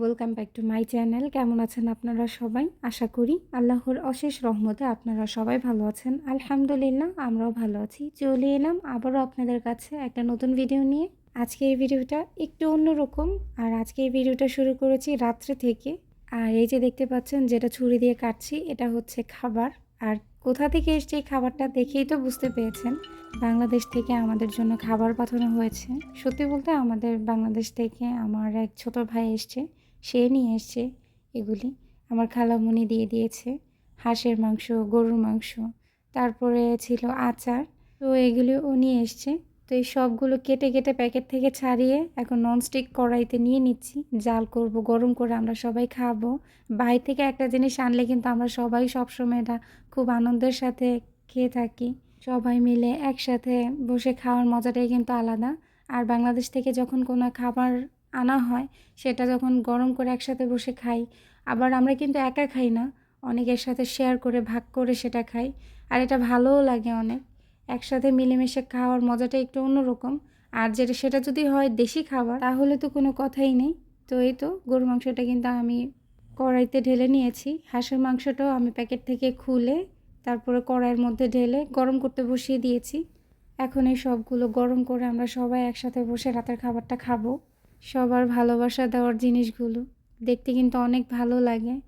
Welcome back to my channel কেমন আছেন আপনারা সবাই? আশা করি আল্লাহর অশেষ রহমতে আপনারা সবাই ভালো আছেন। আলহামদুলিল্লাহ, আমরাও ভালো আছি। চলে এলাম আবারও আপনাদের কাছে একটা নতুন ভিডিও নিয়ে। আজকে এই ভিডিওটা একটু অন্যরকম। আর আজকে এই ভিডিওটা শুরু করেছি রাত্রে থেকে। আর এই যে দেখতে পাচ্ছেন, যেটা ছুরি দিয়ে কাটছি, এটা হচ্ছে খাবার। আর কোথা থেকে এসছে এই খাবারটা দেখেই তো বুঝতে পেরেছেন। বাংলাদেশ থেকে আমাদের জন্য খাবার পাঠানো হয়েছে। সত্যি বলতে আমাদের বাংলাদেশ থেকে আমার এক ছোট ভাই এসছে। সে নিয়ে এসছে এগুলি। আমার খালামণি দিয়ে দিয়েছে। হাঁসের মাংস, গরুর মাংস। তারপরে ছিল আচার। তো এগুলি ও নিয়ে এসছে। তো এই সবগুলো কেটে কেটে প্যাকেট থেকে ছাড়িয়ে এখন ননস্টিক কড়াইতে নিয়ে নিচ্ছি। জাল করব, গরম করে আমরা সবাই খাব। বাইরে থেকে একটা জিনিস আনলে কিন্তু আমরা সবাই সবসময় এটা খুব আনন্দের সাথে খেয়ে থাকি। সবাই মিলে একসাথে বসে খাওয়ার মজাটাই কিন্তু আলাদা। আর বাংলাদেশ থেকে যখন কোনো খাবার আনা হয়, সেটা যখন গরম করে একসাথে বসে খাই। আবার আমরা কিন্তু একা খাই না, অনেকের সাথে শেয়ার করে, ভাগ করে সেটা খাই। আর এটা ভালোও লাগে অনেক। একসাথে মিলেমিশে খাওয়ার মজাটা একটু অন্যরকম। আর যেটা, সেটা যদি হয় দেশি খাবার, তাহলে তো কোনো কথাই নেই। তো এই তো, গরুর মাংসটা কিন্তু আমি কড়াইতে ঢেলে নিয়েছি। হাঁসের মাংসটাও আমি প্যাকেট থেকে খুলে, তারপরে কড়াইয়ের মধ্যে ঢেলে গরম করতে বসিয়ে দিয়েছি। এখন এই সবগুলো গরম করে আমরা সবাই একসাথে বসে রাতের খাবারটা খাব। সবার ভালোবাসা দেওয়ার জিনিসগুলো। দেখতে কিন্তু অনেক ভালো লাগে।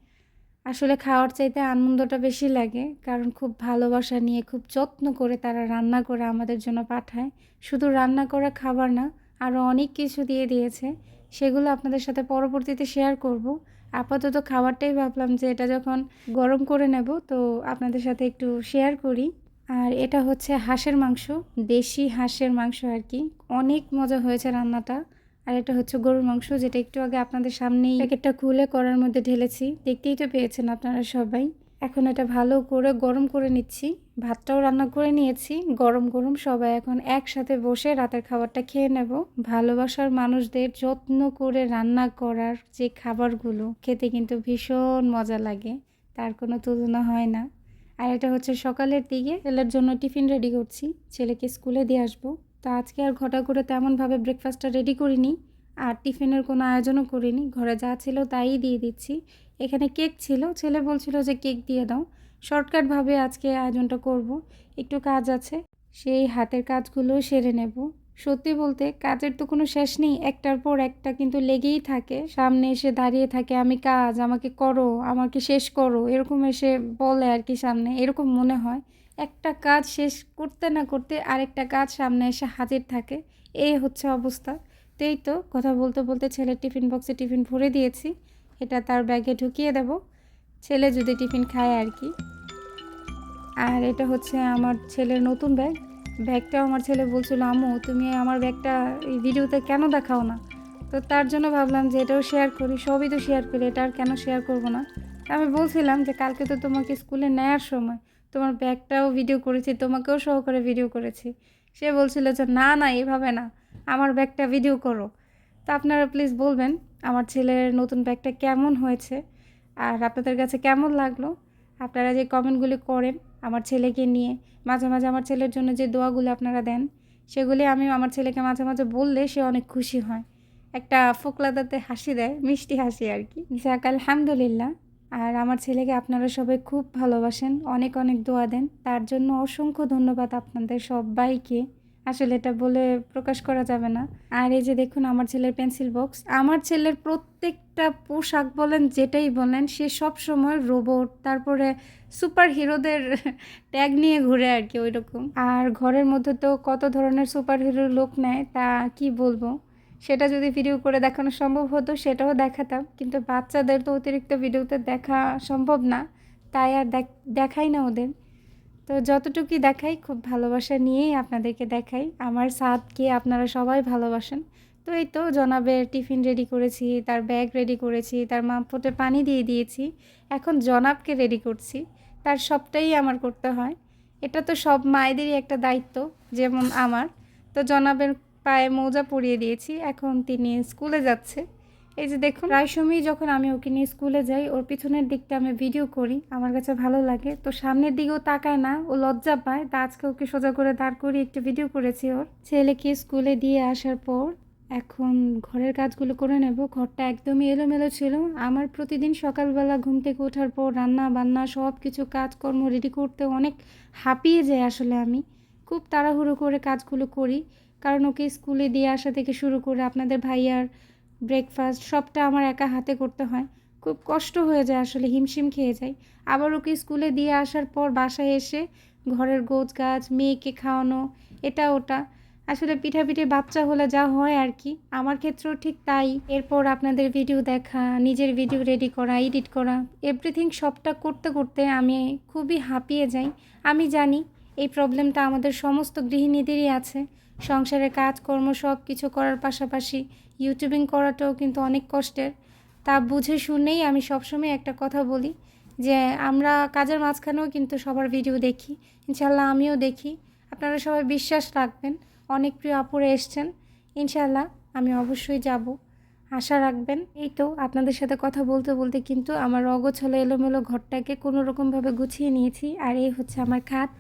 আসলে খাওয়ার চাইতে আনন্দটা বেশি লাগে, কারণ খুব ভালোবাসা নিয়ে, খুব যত্ন করে তারা রান্না করে আমাদের জন্য পাঠায়। শুধু রান্না করা খাবার না আরও অনেক কিছু দিয়ে দিয়েছে। সেগুলো আপনাদের সাথে পরবর্তীতে শেয়ার করব। আপাতত খাবারটাই ভাবলাম যে এটা যখন গরম করে নেব, তো আপনাদের সাথে একটু শেয়ার করি। আর এটা হচ্ছে হাঁসের মাংস, দেশি হাঁসের মাংস আর কি। অনেক মজা হয়েছে রান্নাটা। আর এটা হচ্ছে গরুর মাংস, যেটা একটু আগে আপনাদের সামনেই প্যাকেটটা খুলে করার মধ্যে ঢেলেছি। দেখতেই তো পেয়েছেন আপনারা সবাই। এখন এটা ভালো করে গরম করে নিচ্ছি। ভাতটাও রান্না করে নিয়েছি। গরম গরম সবাই এখন একসাথে বসে রাতের খাবারটা খেয়ে নেব। ভালোবাসার মানুষদের যত্ন করে রান্না করার যে খাবারগুলো, খেতে কিন্তু ভীষণ মজা লাগে। তার কোনো তুলনা হয় না। আর এটা হচ্ছে সকালের দিকে। ছেলের জন্য টিফিন রেডি করছি। ছেলেকে স্কুলে দিয়ে আসব। তো আজকে আর ঘটা করে তেমনভাবে ব্রেকফাস্টটা রেডি করিনি, আর টিফিনের কোনো আয়োজনও করিনি। ঘরে যা ছিল তাই দিয়ে দিচ্ছি। এখানে কেক ছিল, ছেলে বলছিল যে কেক দিয়ে দাও। শর্টকাটভাবে আজকে আয়োজনটা করব। একটু কাজ আছে, সেই হাতের কাজগুলো সেরে নেব। সত্যি বলতে কাজের তো কোনো শেষ নেই, একটার পর একটা কিন্তু লেগেই থাকে। সামনে এসে দাঁড়িয়ে থাকে, আমি কাজ, আমাকে করো, আমাকে শেষ করো। এরকম এসে বলে আর কি সামনে, এরকম মনে হয়। একটা কাজ শেষ করতে না করতে আরেকটা কাজ সামনে এসে হাজির থাকে। এই হচ্ছে অবস্থা। তো এই তো কথা বলতে বলতে ছেলের টিফিন বক্সে টিফিন ভরে দিয়েছি। এটা তার ব্যাগে ঢুকিয়ে দেব। ছেলে যদি টিফিন খায় আর কি। আর এটা হচ্ছে আমার ছেলের নতুন ব্যাগ ব্যাগটাও আমার ছেলে বলছিল আমু তুমি আমার ব্যাগটা এই ভিডিওতে কেন দেখাও না? তো তার জন্য ভাবলাম যে এটাও শেয়ার করি। সবই তো শেয়ার করি, এটা আর কেন শেয়ার করব না? আমি বলছিলাম যে কালকে তো তোমাকে স্কুলে নেয়ার সময়। তোমার ব্যাগটাও ভিডিও করেছি, তোমাকেও সহকারে ভিডিও করেছি। সে বলছিল যে, না না, এভাবে না, আমার ব্যাগটা ভিডিও করো। তো আপনারা প্লিজ বলবেন, আমার ছেলের নতুন ব্যাগটা কেমন হয়েছে আর আপনাদের কাছে কেমন লাগল? আপনারা যে কমেন্টগুলি করেন আমার ছেলেকে নিয়ে, মাঝে মাঝে আমার ছেলের জন্য যে দোয়াগুলো আপনারা দেন, সেগুলি আমি আমার ছেলেকে মাঝে মাঝে বললে সে অনেক খুশি হয়। একটা ফোকলাদাতে হাসি দেয়, মিষ্টি হাসি আর কি। যাক, আলহামদুলিল্লাহ। আর আমার ছেলেকে আপনারা সবাই খুব ভালোবাসেন, অনেক অনেক দোয়া দেন। তার জন্য অসংখ্য ধন্যবাদ আপনাদের সবাইকে। আসলে এটা বলে প্রকাশ করা যাবে না। আর এই যে দেখুন, আমার ছেলের পেন্সিল বক্স। আমার ছেলের প্রত্যেকটা পোশাক বলেন, যেটাই বলেন, সে সব সময় রোবট, তারপরে সুপার হিরোদের ট্যাগ নিয়ে ঘুরে আর কি ওই রকম আর ঘরের মধ্যে তো কত ধরনের সুপার হিরোর লোক নেয়, তা কি বলব? সেটা যদি ভিডিও করে দেখানো সম্ভব হতো, সেটাও দেখাতাম। কিন্তু বাচ্চাদের তো অতিরিক্ত ভিডিওতে দেখা সম্ভব না, তাই আর দেখাই না ওদের। তো যতটুকুই দেখাই, খুব ভালোবাসা নিয়েই আপনাদেরকে দেখাই। আমার সাদকে আপনারা সবাই ভালোবাসেন। তো এই তো জনাবের টিফিন রেডি করেছি, তার ব্যাগ রেডি করেছি, তার মাপটে পানি দিয়ে দিয়েছি। এখন জনাবকে রেডি করছি। তার সবটাই আমার করতে হয়। এটা তো সব মায়েদেরই একটা দায়িত্ব, যেমন আমার। তো জনাবের পায়ে মৌজা পরিয়ে দিয়েছি, এখন তিনি স্কুলে যাচ্ছে। এই যে দেখুন, প্রায় সময়ই যখন আমি ওকে নিয়ে স্কুলে যাই, ওর পিছনের দিকটা আমি ভিডিও করি, আমার কাছে ভালো লাগে। তো সামনের দিকেও তাকায় না, ও লজ্জা পায়। তা আজকে ওকে সোজা করে দাঁড় করিয়ে একটু ভিডিও করেছি ওর। ছেলেকে স্কুলে দিয়ে আসার পর এখন ঘরের কাজগুলো করে নেব। ঘরটা একদমই এলোমেলো ছিল। আমার প্রতিদিন সকালবেলা ঘুম থেকে ওঠার পর রান্না বান্না সব কিছু কাজকর্ম রেডি করতে অনেক হাঁপিয়ে যায় আসলে আমি। খুব তাড়াহুড়ো করে কাজগুলো করি। কারণ ওকে স্কুলে দিয়ে আসা থেকে শুরু করে আপনাদের ভাইয়ার ব্রেকফাস্ট সবটা আমার একা হাতে করতে হয়। খুব কষ্ট হয়ে যায় আসলে, হিমশিম খেয়ে যাই। আবার ওকে স্কুলে দিয়ে আসার পর বাসায় এসে ঘরের গোছ গাছ মেয়েকে খাওয়ানো, এটা ওটা। আসলে পিঠাপিঠি বাচ্চা হলে যা হয় আর কি। আমার ক্ষেত্রেও ঠিক তাই। এরপর আপনাদের ভিডিও দেখা, নিজের ভিডিও রেডি করা এডিট করা এভরিথিং সবটা করতে করতে আমি খুবই হাঁপিয়ে যাই। আমি জানি এই প্রবলেমটা আমাদের সমস্ত গৃহিণীদেরই আছে। সংসারের কাজকর্ম সব কিছু করার পাশাপাশি ইউটিউবিং করাটাও কিন্তু অনেক কষ্টের। তা বুঝে শুনেই আমি সবসময় একটা কথা বলি যে আমরা কাজের মাঝখানেও কিন্তু সবার ভিডিও দেখি। ইনশাল্লাহ আমিও দেখি। আপনারা সবাই বিশ্বাস রাখবেন, অনেক প্রিয় আপুরে এসছেন। ইনশাল্লাহ আমি অবশ্যই যাব। আশা রাখবেন। এই তো আপনাদের সাথে কথা বলতে বলতে কিন্তু আমার অগোছলে এলোমেলো ঘরটাকে কোনো রকমভাবে গুছিয়ে নিয়েছি। আর এই হচ্ছে আমার খাত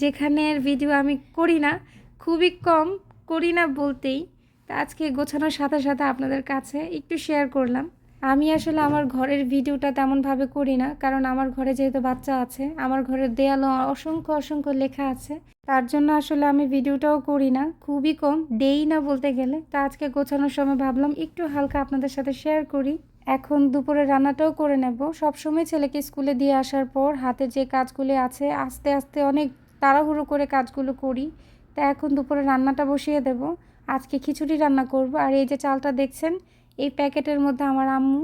যেখানের ভিডিও আমি করি না খুবই কম করি না বলতেই। তা আজকে গোছানোর সাথে সাথে আপনাদের কাছে একটু শেয়ার করলাম। আমি আসলে আমার ঘরের ভিডিওটা তেমনভাবে করি না, কারণ আমার ঘরে যেহেতু বাচ্চা আছে, আমার ঘরের দেয়ালও অসংখ্য অসংখ্য লেখা আছে। তার জন্য আসলে আমি ভিডিওটাও করি না, খুবই কম, দেই না বলতে গেলে। তা আজকে গোছানোর সময় ভাবলাম একটু হালকা আপনাদের সাথে শেয়ার করি। এখন দুপুরে রান্নাটাও করে নেব। সবসময় ছেলেকে স্কুলে দিয়ে আসার পর হাতে যে কাজগুলি আছে, আস্তে আস্তে অনেক তাড়াহুড়ো করে কাজগুলো করি। তা এখন দুপুরে রান্নাটা বসিয়ে দেব। আজকে খিচুড়ি রান্না করব। আর এই যে চালটা দেখছেন, এই প্যাকেটের মধ্যে আমার আম্মু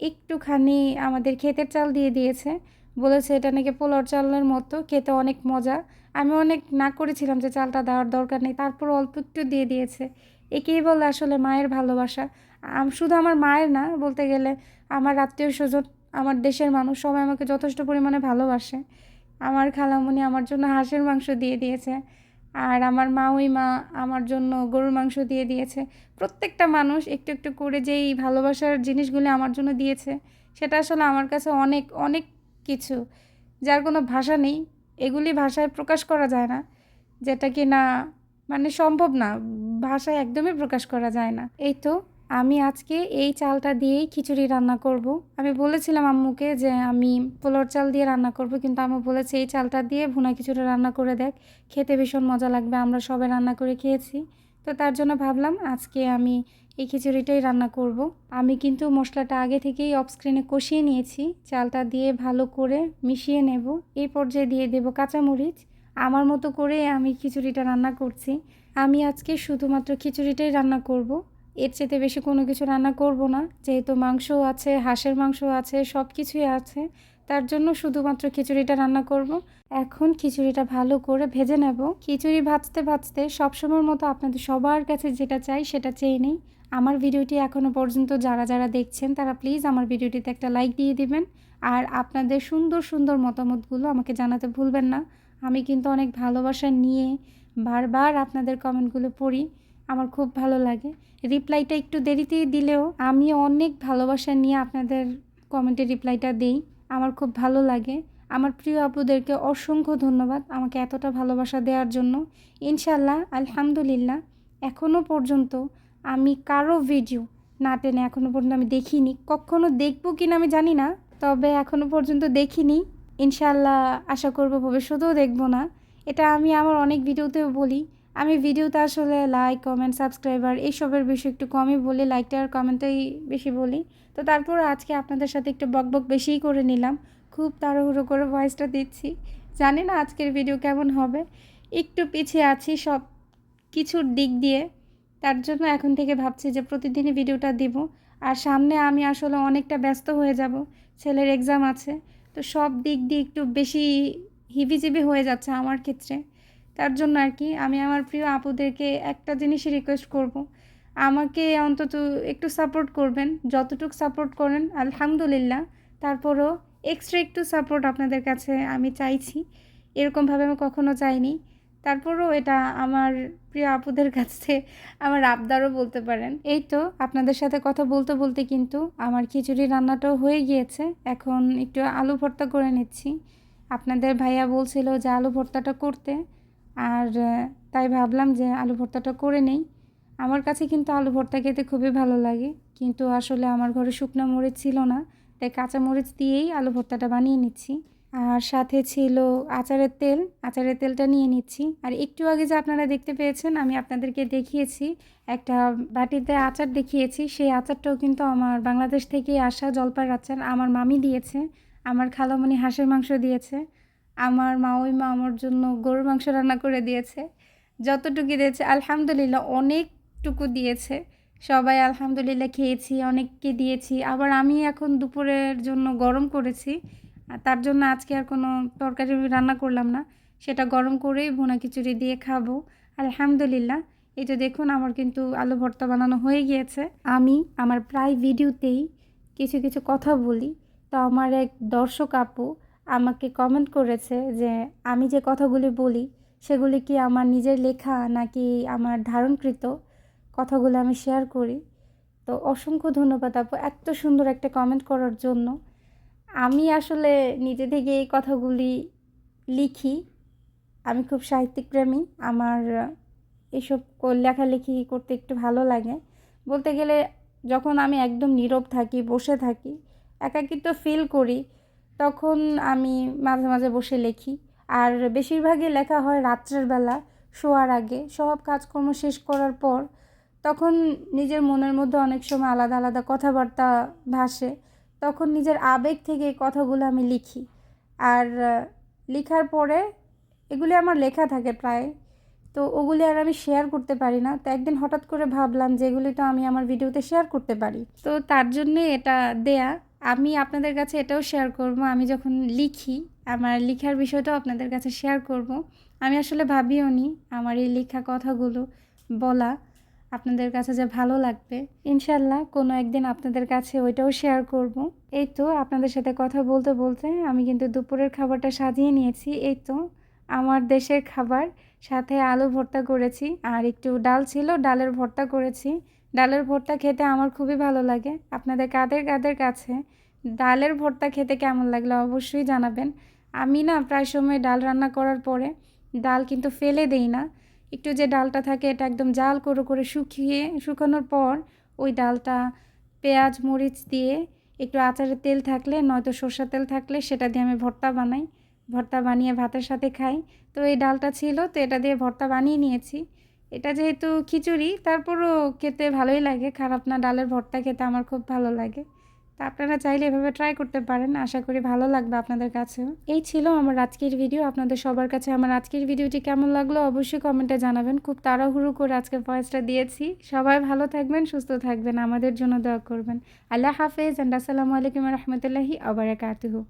একটুখানি আমাদের ক্ষেতের চাল দিয়ে দিয়েছে। বলেছে এটা নাকি পোলার চালের মতো, খেতে অনেক মজা। আমি অনেক না করেছিলাম যে চালটা দেওয়ার দরকার নেই, তারপর অল্প একটু দিয়ে দিয়েছে। একেই বলে আসলে মায়ের ভালোবাসা। শুধু আমার মায়ের না, বলতে গেলে আমার আত্মীয় স্বজন, আমার দেশের মানুষ সবাই আমাকে যথেষ্ট পরিমাণে ভালোবাসে। আমার খালামণি আমার জন্য হাঁসের মাংস দিয়ে দিয়েছে। আর আমার মা ওই মা আমার জন্য গরুর মাংস দিয়ে দিয়েছে। প্রত্যেকটা মানুষ একটু একটু করে যেই ভালোবাসার জিনিসগুলি আমার জন্য দিয়েছে, সেটা আসলে আমার কাছে অনেক অনেক কিছু। যার কোনো ভাষা নেই, এগুলি ভাষায় প্রকাশ করা যায় না। যেটা কি না মানে সম্ভব না, ভাষায় একদমই প্রকাশ করা যায় না। এই তো আমি আজকে এই চালটা দিয়েই খিচুড়ি রান্না করব। আমি বলেছিলাম আম্মুকে যে আমি পোলোর চাল দিয়ে রান্না করব, কিন্তু আম্মু বলেছে, এই চালটা দিয়ে ভুনা খিচুড়ি রান্না করে দেখ, খেতে ভীষণ মজা লাগবে, আমরা সবাই রান্না করে খেয়েছি তো তার জন্য ভাবলাম আজকে আমি এই খিচুড়িটাই রান্না করব। আমি কিন্তু মশলাটা আগে থেকেই অফ স্ক্রিনে কষিয়ে নিয়েছি, চালটা দিয়ে ভালো করে মিশিয়ে নেব এই পর্যায়ে দিয়ে দেব কাঁচামরিচ আমার মতো করে আমি খিচুড়িটা রান্না করছি আমি আজকে শুধুমাত্র খিচুড়িটাই রান্না করব। এর চেয়ে বেশি কোনো কিছু রান্না করব না। যেহেতু মাংসও আছে, হাঁসের মাংস আছে সব কিছুই আছে, তার জন্য শুধুমাত্র খিচুড়িটা রান্না করব। এখন খিচুড়িটা ভালো করে ভেজে নেব। খিচুড়ি ভাজতে ভাজতে সবসময়ের মতো আপনাদের সবার কাছে যেটা চাই সেটা চেয়ে নেই। আমার ভিডিওটি এখনও পর্যন্ত যারা যারা দেখছেন, তারা প্লিজ আমার ভিডিওটিতে একটা লাইক দিয়ে দিবেন। আর আপনাদের সুন্দর সুন্দর মতামতগুলো আমাকে জানাতে ভুলবেন না। আমি কিন্তু অনেক ভালোবাসা নিয়ে বারবার আপনাদের কমেন্টগুলো পড়ি। আমার খুব ভালো লাগে। রিপ্লাইটা একটু দেরিতেই দিলেও আমি অনেক ভালোবাসা নিয়ে আপনাদের কমেন্টে রিপ্লাইটা দিই। আমার খুব ভালো লাগে। আমার প্রিয় আপুদেরকে অসংখ্য ধন্যবাদ আমাকে এতটা ভালোবাসা দেওয়ার জন্য। ইনশাল্লাহ আলহামদুলিল্লাহ এখনও পর্যন্ত আমি কারও ভিডিও না টেনে এখনও পর্যন্ত আমি দেখিনি। কখনও দেখব কি না আমি জানি না, তবে এখনও পর্যন্ত দেখিনি। ইনশাল্লাহ আশা করব ভবিষ্যতেও দেখব না। এটা আমি আমার অনেক ভিডিওতেও বলি। আমি ভিডিওতে আসলে লাইক কমেন্ট সাবস্ক্রাইবার এইসবের বিষয়ে একটু কমই বলি লাইকটা আর কমেন্টটাই বেশি বলি। তো তারপর আজকে আপনাদের সাথে একটু বক বক বেশিই করে নিলাম। খুব তাড়াহুড়ো করে ভয়েসটা দিচ্ছি। জানি না আজকের ভিডিও কেমন হবে। একটু পিছিয়ে আছি সব কিছুর দিক দিয়ে। তার জন্য এখন থেকে ভাবছি যে প্রতিদিনই ভিডিওটা দিব। আর সামনে আমি আসলে অনেকটা ব্যস্ত হয়ে যাব। ছেলের এক্সাম আছে। তো সব দিক দিয়ে একটু বেশি হিবিজিবি হয়ে যাচ্ছে আমার ক্ষেত্রে। তার জন্য আর কি আমি আমার প্রিয় আপুদেরকে একটা জিনিসই রিকোয়েস্ট করব। আমাকে অন্তত একটু সাপোর্ট করবেন, যতটুকু সাপোর্ট করেন, আলহামদুলিল্লাহ। তারপরও এক্সট্রা একটু সাপোর্ট আপনাদের কাছে আমি চাইছি। এরকমভাবে আমি কখনো চাইনি। তারপরও এটা আমার প্রিয় আপুদের কাছে আমার আবদারও বলতে পারেন। এই তো আপনাদের সাথে কথা বলতে বলতে কিন্তু আমার খিচুড়ি রান্নাটাও হয়ে গিয়েছে। এখন একটু আলু ভর্তা করে নিচ্ছি। আপনাদের ভাইয়া বলছিল যে আলু ভর্তাটা করতে। আর তাই ভাবলাম যে আলু ভর্তাটা করে নেই। আমার কাছে কিন্তু আলু ভর্তা খেতে খুবই ভালো লাগে। কিন্তু আসলে আমার ঘরে শুকনো মরিচ ছিল না, তাই কাঁচা মরিচ দিয়েই আলু ভর্তাটা বানিয়ে নিচ্ছি। আর সাথে ছিল আচারের তেল, আচারের তেলটা নিয়ে নিচ্ছি। আর একটু আগে যে আপনারা দেখতে পেয়েছেন, আমি আপনাদেরকে দেখিয়েছি, একটা বাটিতে আচার দেখিয়েছি। সেই আচারটাও কিন্তু আমার বাংলাদেশ থেকে আসা জলপাইয়ের আচার। আমার মামি দিয়েছে, আমার খালামণি হাঁসের মাংস দিয়েছে। আমার মা, ওই মা আমার জন্য গরুর মাংস রান্না করে দিয়েছে। যতটুকু দিয়েছে, আলহামদুলিল্লাহ অনেকটুকু দিয়েছে। সবাই আলহামদুলিল্লাহ খেয়েছি, অনেককে দিয়েছি। আবার আমি এখন দুপুরের জন্য গরম করেছি। আর তার জন্য আজকে আর কোনো তরকারি রান্না করলাম না। সেটা গরম করেই ভুনা খিচুড়ি দিয়ে খাব। আলহামদুলিল্লাহ। এই যে দেখুন, আমার কিন্তু আলু ভর্তা বানানো হয়ে গিয়েছে। আমি আমার প্রায় ভিডিওতেই কিছু কিছু কথা বলি। তো আমার এক দর্শক আপু আমাকে কমেন্ট করেছে যে, আমি যে কথাগুলি বলি, সেগুলি কি আমার নিজের লেখা নাকি আমার ধারণকৃত কথাগুলো আমি শেয়ার করি? তো অসংখ্য ধন্যবাদ আপু এত সুন্দর একটা কমেন্ট করার জন্য। আমি আসলে নিজে থেকে এই কথাগুলি লিখি। আমি খুব সাহিত্যিক প্রেমী আমার, এসব লেখালেখি করতে একটু ভালো লাগে। বলতে গেলে যখন আমি একদম নীরব থাকি, বসে থাকি, একাকিত্ব ফিল করি তখন আমি মাঝে মাঝে বসে লিখি। আর বেশিরভাগই লেখা হয় রাত্রের বেলা, শোয়ার আগে। সব কাজকর্ম শেষ করার পর তখন নিজের মনের মধ্যে অনেক সময় আলাদা আলাদা কথাবার্তা ভাসে। তখন নিজের আবেগ থেকে কথাগুলো আমি লিখি। আর লেখার পরে এগুলি আমার লেখা থাকে প্রায়। তো ওগুলি আর আমি শেয়ার করতে পারি না। তো একদিন হঠাৎ করে ভাবলাম যে এগুলি তো আমি আমার ভিডিওতে শেয়ার করতে পারি। তো তার জন্যে এটা দেয়া। আমি আপনাদের কাছে এটাও শেয়ার করব। আমি যখন লিখি, আমার লেখার বিষয়টাও আপনাদের কাছে শেয়ার করব। আমি আসলে ভাবিও নি আমার এই লেখা কথাগুলো বলা। আপনাদের কাছে যে ভালো লাগবে, ইনশাল্লাহ কোনো একদিন আপনাদের কাছে ওইটাও শেয়ার করব। এই তো আপনাদের সাথে কথা বলতে বলতে আমি কিন্তু দুপুরের খাবারটা সাজিয়ে নিয়েছি। এই তো আমার দেশের খাবার, সাথে আলু ভর্তা করেছি, আর একটু ডাল ছিল, ডালের ভর্তা করেছি। ডালের ভর্তা খেতে আমার খুবই ভালো লাগে। আপনাদের কাদের কাদের কাছে ডালের ভর্তা খেতে কেমন লাগল অবশ্যই জানাবেন। আমি না প্রায় সময় ডাল রান্না করার পরে ডাল কিন্তু ফেলে দেই না। একটু যে ডালটা থাকে এটা একদম জাল করে করে শুকিয়ে, শুকানোর পর ওই ডালটা পেঁয়াজ, মরিচ দিয়ে একটু আচারের তেল থাকলে, নয়তো সর্ষের তেল থাকলে সেটা দিয়ে আমি ভর্তা বানাই। ভর্তা বানিয়ে ভাতের সাথে খাই। তো এই ডালটা ছিল, তো এটা দিয়ে ভর্তা বানিয়ে নিয়েছি। এটা যেহেতু খিচুড়ি, তারপরও খেতে ভালোই লাগে। খারাপ না, ডালের ভর্তা খেতে আমার খুব ভালো লাগে। তা আপনারা চাইলে এভাবে ট্রাই করতে পারেন, আশা করি ভালো লাগবে আপনাদের কাছেও। এই ছিল আমার আজকের ভিডিও আপনাদের সবার কাছে আমার আজকের ভিডিওটি কেমন লাগল অবশ্যই কমেন্টে জানাবেন। খুব তাড়াহুড়ো করে আজকে ভয়েসটা দিয়েছি। সবাই ভালো থাকবেন, সুস্থ থাকবেন, আমাদের জন্য দোয়া করবেন। আল্লাহ হাফেজ অ্যান্ড আসসালামু আলাইকুম রহমতুল্লাহি আবার কাতুহু